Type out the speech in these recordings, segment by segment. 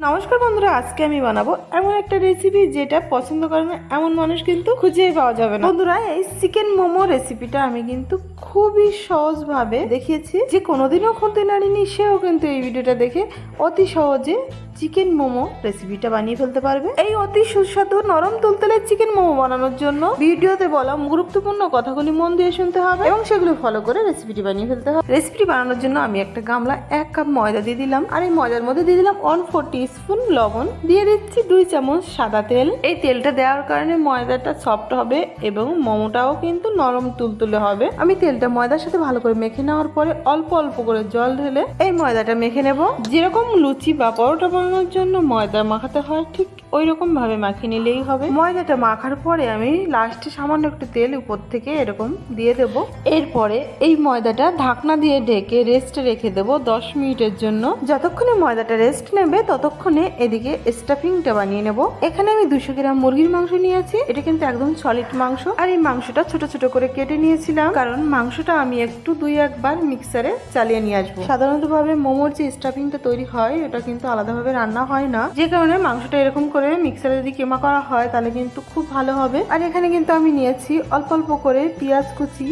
নমস্কার বন্ধুরা, আজকে আমি বানাবো এমন একটা রেসিপি যেটা পছন্দ করে না এমন মানুষ কিন্তু খুঁজেই পাওয়া যাবে না। বন্ধুরা, এই চিকেন মোমো রেসিপিটা আমি কিন্তু খুবই সহজভাবে দেখিয়েছি। যে কোনোদিনও ক্ষতি নাড়িনি সেও কিন্তু এই ভিডিওটা দেখে অতি সহজে চিকেন মোমো রেসিপিটা বানিয়ে ফেলতে পারবে। এই অতি সুস্বাদু নরম তুলতুলে চিকেন মোমো বানানোর জন্য ভিডিওতে বলা গুরুত্বপূর্ণ কথাগুলি মন দিয়ে শুনতে হবে এবং সেগুলো ফলো করে রেসিপিটি বানিয়ে ফেলতে হবে। রেসিপিটি বানানোর জন্য আমি একটা গামলা, এক কাপ ময়দা দিয়ে দিলাম। আর এই ময়দার মধ্যে দিয়ে দিলাম ওয়ান ফোর স্পুন লবণ। দিয়ে দিচ্ছি দুই চামচ সাদা তেল। এই তেলটা দেওয়ার কারণে ময়দাটা সফট হবে এবং মোমোটাও কিন্তু নরম তুলতুলে হবে। আমি তেলটা ময়দার সাথে ভালো করে মেখে নেওয়ার পরে অল্প অল্প করে জল ঢেলে এই ময়দাটা মেখে নেব। যেরকম লুচি বা পরোটা বানানোর জন্য ময়দা মাখাতে হয় ঠিক ওই রকম ভাবে মাখিয়ে নিলেই হবে। ময়দাটা মাখার পরে আমি লাস্টে সামান্য একটু তেল উপর থেকে এরকম দিয়ে দেব। এরপরে এই ময়দাটা ঢাকনা দিয়ে ঢেকে রেস্টে রেখে দেব দশ মিনিটের জন্য। যতক্ষণে ময়দাটা রেস্ট নেবে, ততক্ষণে এদিকে স্টাফিংটা বানিয়ে নেব। এখানে আমি দুশো গ্রাম মুরগির মাংস নিয়েছি। এটা কিন্তু একদম সলিড মাংস। আর এই মাংসটা ছোট ছোট করে কেটে নিয়েছিলাম। কারণ মাংসটা আমি একটু দুই একবার মিক্সারে চালিয়ে নিয়ে আসব। সাধারণত ভাবে মোমোর যে স্টাফিংটা তৈরি হয়, ওটা কিন্তু আলাদাভাবে রান্না হয় না। যে কারণে মাংসটা এরকম করে মিক্সারে যদি কেমা করা হয়, তাহলে কিন্তু খুব ভালো হবে। আর এখানে কিন্তু আমি নিয়েছি অল্প অল্প করে পেঁয়াজ কুচি,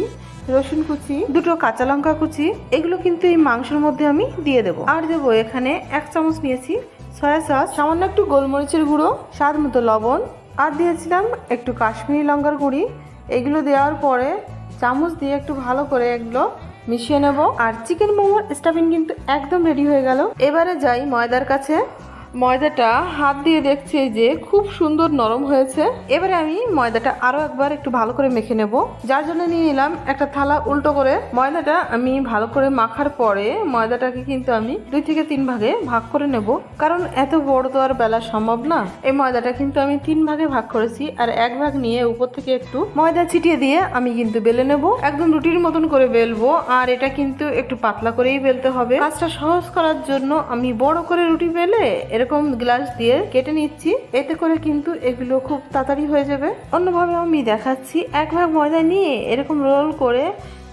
রসুন কুচি, দুটো কাঁচা লঙ্কা কুচি, এগুলো কিন্তু এই মাংসের মধ্যে আমি দিয়ে দেবো। আর দেবো এখানে এক চামচ নিয়েছি সয়া সস, সামান্য একটু গোলমরিচের গুঁড়ো, স্বাদ মতো লবণ, আর দিয়েছিলাম একটু কাশ্মীরি লঙ্কার গুঁড়ি। এগুলো দেওয়ার পরে চামচ দিয়ে একটু ভালো করে এগুলো মিশিয়ে নেব। আর চিকেন মোমোর স্টাফিং কিন্তু একদম রেডি হয়ে গেল। এবারে যাই ময়দার কাছে। ময়দাটা হাত দিয়ে দেখছি যে খুব সুন্দর নরম হয়েছে। এবারে আমি ময়দাটা আরও একবার একটু ভালো করে মেখে নেব। যার জন্য নিয়ে নিলাম একটা থালা উল্টো করে। ময়দাটা আমি ভালো করে মাখার পরে ময়দাটাকে কিন্তু আমি দুই থেকে তিন ভাগে ভাগ করে নেব। কারণ এত বড় তো আর বেলা সম্ভব না। এই ময়দাটা কিন্তু আমি তিন ভাগে ভাগ করেছি আর এক ভাগ নিয়ে উপর থেকে একটু ময়দা ছিটিয়ে দিয়ে আমি কিন্তু বেলে নেব। একদম রুটির মতন করে বেলবো। আর এটা কিন্তু একটু পাতলা করেই বেলতে হবে। কাজটা সহজ করার জন্য আমি বড় করে রুটি বেলে এরকম গ্লাস দিয়ে কেটে নিচ্ছি। এতে করে কিন্তু এগুলো খুব তাড়াতাড়ি হয়ে যাবে। অন্যভাবে আমি দেখাচ্ছি এক ভাগ ময়দা নিয়ে এরকম রোল করে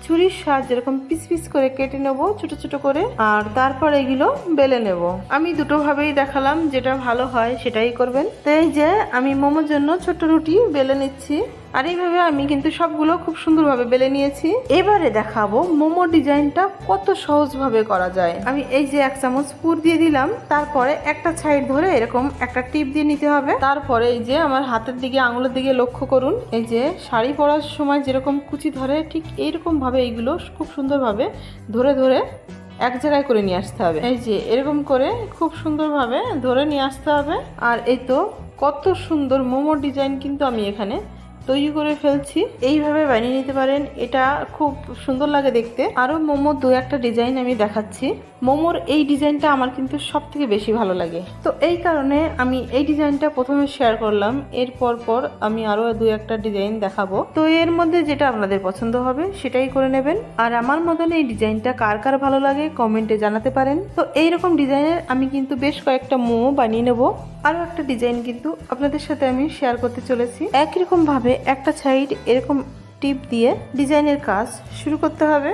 ছুরির সাহায্যে এরকম পিস পিস করে কেটে নেব, ছোট ছোট করে, আর তারপর এগুলো বেলে নেব। আমি দুটো ভাবেই দেখালাম, যেটা ভালো হয় সেটাই করবেন। তো এই যে আমি মোমোর জন্য ছোট রুটি বেলে নিচ্ছি। আর এইভাবে আমি কিন্তু সবগুলো খুব সুন্দরভাবে বেলে নিয়েছি। এবারে দেখাবো মোমো ডিজাইনটা কত সহজভাবে করা যায়। আমি এই যে এক চামচ পুর দিয়ে দিলাম, তারপরে একটা সাইড ধরে এরকম একটা টিপ দিয়ে নিতে হবে। তারপরে এই যে আমার হাতের দিকে, আঙুলের দিকে লক্ষ্য করুন, এই যে শাড়ি পরার সময় যেরকম কুচি ধরে ঠিক এইরকম ভাবে এইগুলো খুব সুন্দরভাবে ধরে ধরে এক জায়গায় করে নিয়ে আসতে হবে। এই যে এরকম করে খুব সুন্দরভাবে ধরে নিয়ে আসতে হবে। আর এই তো কত সুন্দর মোমো ডিজাইন কিন্তু আমি এখানে তৈরি করে ফেলছি। এইভাবে বানিয়ে নিতে পারেন। এটা খুব সুন্দর লাগে দেখতে। আরও মোমোর দু একটা ডিজাইন আমি দেখাচ্ছি। মোমোর এই ডিজাইনটা আমার কিন্তু সব থেকে বেশি ভালো লাগে। তো এই কারণে আমি এই ডিজাইনটা প্রথমে শেয়ার করলাম। এরপর পর আমি আরও দু একটা ডিজাইন দেখাবো। তো এর মধ্যে যেটা আপনাদের পছন্দ হবে, সেটাই করে নেবেন। আর আমার মতন এই ডিজাইনটা কার কার ভালো লাগে, কমেন্টে জানাতে পারেন। তো এইরকম ডিজাইনের আমি কিন্তু বেশ কয়েকটা মোমো বানিয়ে নেব। আরও একটা ডিজাইন কিন্তু আপনাদের সাথে আমি শেয়ার করতে চলেছি। একই রকম ভাবে একটা সাইড এরকম টিপ দিয়ে ডিজাইনের কাজ শুরু করতে হবে।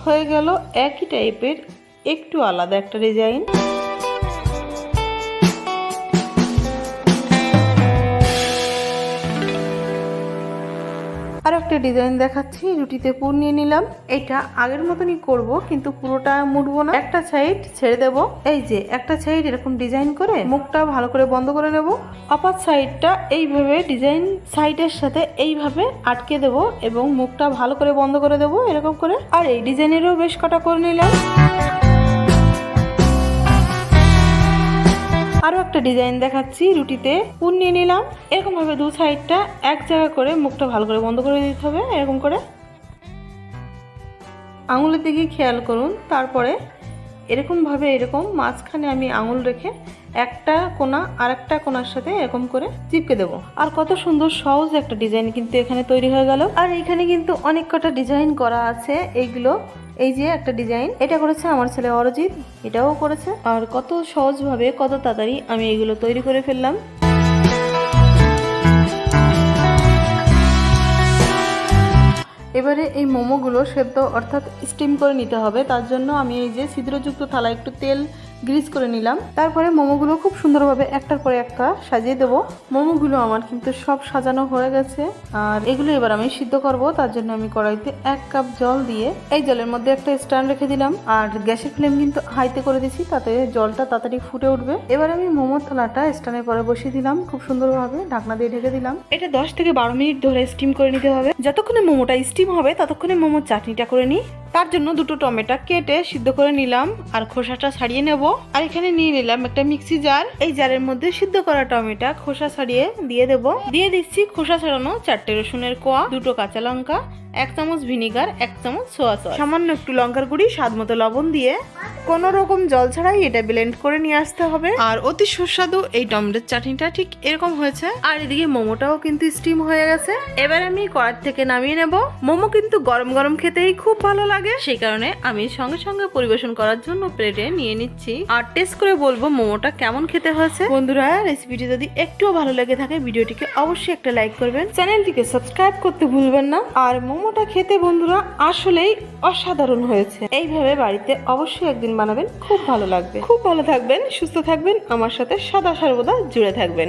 হয়ে গেল একই টাইপের একটু আলাদা একটা ডিজাইন একটা ডিজাইন দেখাচ্ছি, রুটিতে পুর নিয়ে নিলাম। এটা আগের মতনই করব, কিন্তু পুরোটা মুড়বো না। একটা সাইড ছেড়ে দেব। এই যে, একটা সাইড এরকম ডিজাইন করে মুখটা ভালো করে বন্ধ করে নেব। অপার সাইডটা এইভাবে ডিজাইন সাইডের সাথে এইভাবে আটকে দেব এবং মুখটা ভালো করে বন্ধ করে দেব এরকম করে। আর এই ডিজাইনেরও বেশ কটা করে নিলাম। আরও একটা ডিজাইন দেখাচ্ছি রুটিতে। পুর নিয়ে নিলাম। এরকমভাবে দু সাইডটা এক জায়গা করে মুখটা ভালো করে বন্ধ করে দিতে হবে, এরকম করে। আঙুলের দিকে খেয়াল করুন। তারপরে এরকমভাবে এরকম মাঝখানে আমি আঙুল রেখে একটা কোনা আর একটা কোনার সাথে এরকম করে চিপকে দেবো। আর কত সুন্দর সহজ একটা ডিজাইন কিন্তু এখানে তৈরি হয়ে গেল। আর এখানে কিন্তু অনেক কটা ডিজাইন করা আছে। এইগুলো এই যে একটা ডিজাইন, এটা করেছে আমার ছেলে অরজিৎ, এটাও করেছে। আর কত সহজভাবে, কত তাড়াতাড়ি আমি এগুলো তৈরি করে ফেললাম। এবারে এই মোমোগুলো সেদ্ধ অর্থাৎ স্টিম করে নিতে হবে, তার জন্য আমি এই যে ছিদ্রযুক্ত থালা একটু তেল গ্রিস করে নিলাম। তারপরে মোমোগুলো খুব সুন্দরভাবে একটার পরে একটা সাজিয়ে দেবো। মোমোগুলো আমার কিন্তু সব সাজানো হয়ে গেছে। আর এগুলো এবার আমি সিদ্ধ করব। তার জন্য আমি কড়াইতে এক কাপ জল দিয়ে এই জলের মধ্যে একটা স্ট্যান্ড রেখে দিলাম। আর গ্যাসের ফ্লেম কিন্তু হাইতে করে দিছি, তাতে জলটা তাড়াতাড়ি ফুটে উঠবে। এবার আমি মোমোর থালাটা স্ট্যান্ডের পরে বসিয়ে দিলাম খুব সুন্দরভাবে। ঢাকনা দিয়ে ঢেকে দিলাম। এটা দশ থেকে বারো মিনিট ধরে স্টিম করে নিতে হবে। যতক্ষণে মোমোটা স্টিম হবে, ততক্ষণে মোমোর চাটনিটা করে নিই। তার জন্য দুটো টমেটো কেটে সিদ্ধ করে নিলাম, আর খোসাটা ছাড়িয়ে নেব। আর এখানে নিয়ে নিলাম একটা মিক্সি জার। এই জারের মধ্যে সিদ্ধ করা টমেটো খোসা ছাড়িয়ে দিয়ে দেব। দিয়ে দিচ্ছি খোসা ছাড়ানো চারটে রসুনের কোয়া, দুটো কাঁচা লঙ্কা, এক চামচ ভিনিগার, এক চামচ সোয়া সস। সামান্য একটু লঙ্কার গুঁড়ি স্বাদ মতো লবণ দিয়ে কোনো রকম জল ছাড়াই এটা ব্লেন্ড করে নিয়ে আসতে হবে। আর অতি সুস্বাদু এই টমেটোর চাটনিটা ঠিক এরকম হয়েছে। আর এদিকে মোমোটাও কিন্তু স্টিম হয়ে গেছে। এবার আমি কড়ার থেকে নামিয়ে নেব। মোমো কিন্তু গরম গরম খেতেই খুব ভালো লাগে। সেই কারণে আমি সঙ্গে সঙ্গে পরিবেশন করার জন্য প্লেটে নিয়ে নিচ্ছি। আর টেস্ট করে বলব মোমোটা কেমন খেতে হয়েছে। বন্ধুরা রেসিপিটি যদি একটুও ভালো লেগে থাকে ভিডিওটিকে অবশ্যই একটা লাইক করবেন। চ্যানেলটিকে সাবস্ক্রাইব করতে ভুলবেন না। আর মোমোটা খেতে বন্ধুরা আসলেই অসাধারণ হয়েছে। এইভাবে বাড়িতে অবশ্যই একদিন বানাবেন। খুব ভালো লাগবে। খুব ভালো থাকবেন সুস্থ থাকবেন আমার সাথে সদা সর্বদা জুড়ে থাকবেন।